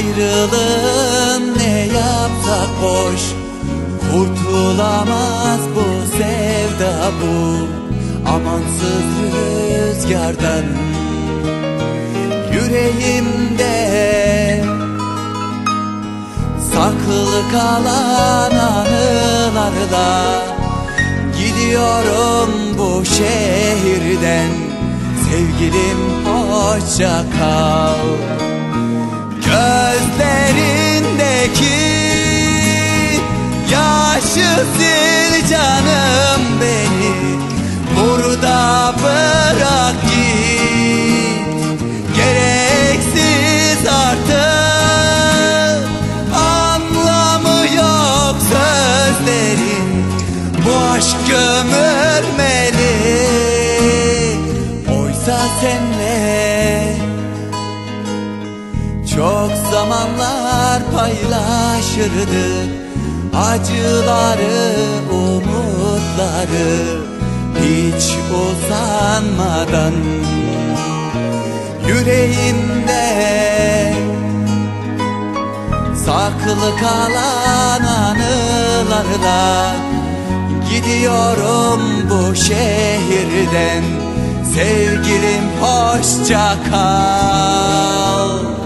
Ayrılığın ne yapsak boş Kurtulamaz bu sevda bu. Amansız rüzgardan Yüreğimde Saklı kalan anılarla Gidiyorum bu şehirden. Sevgilim hoşça kal Gözlerindeki Yaşı sil canım beni. Burada bırak git. Gereksiz artık Anlamı yok sözlerin. Bu aşk gömülmeli. Oysa senle çok zamanlar paylaşırdık Acıları, umutları Hiç uzanmadan. Yüreğimde Saklı kalan anılarla Gidiyorum bu şehirden. Sevgilim hoşça kal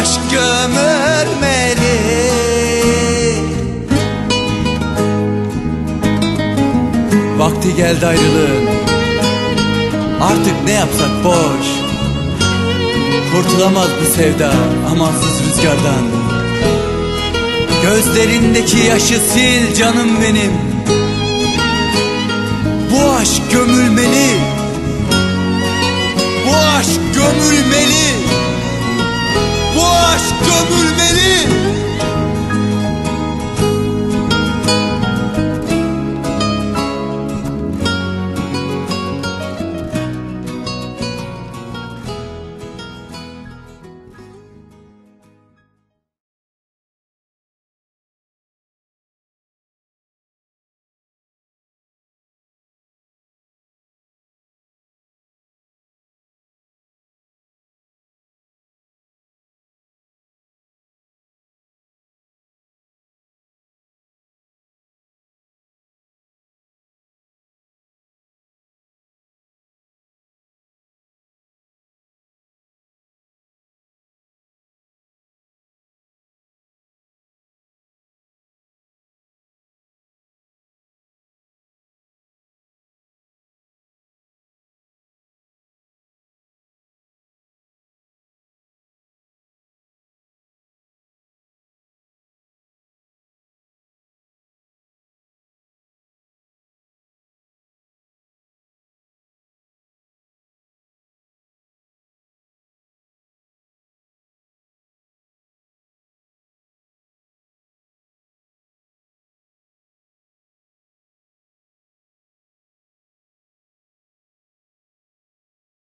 aşk gömülmeli Vakti geldi ayrılığın. Artık ne yapsak boş. Kurtulamaz bu sevda amansız rüzgardan. Gözlerindeki yaşı sil canım benim. Bu aşk gömülmeli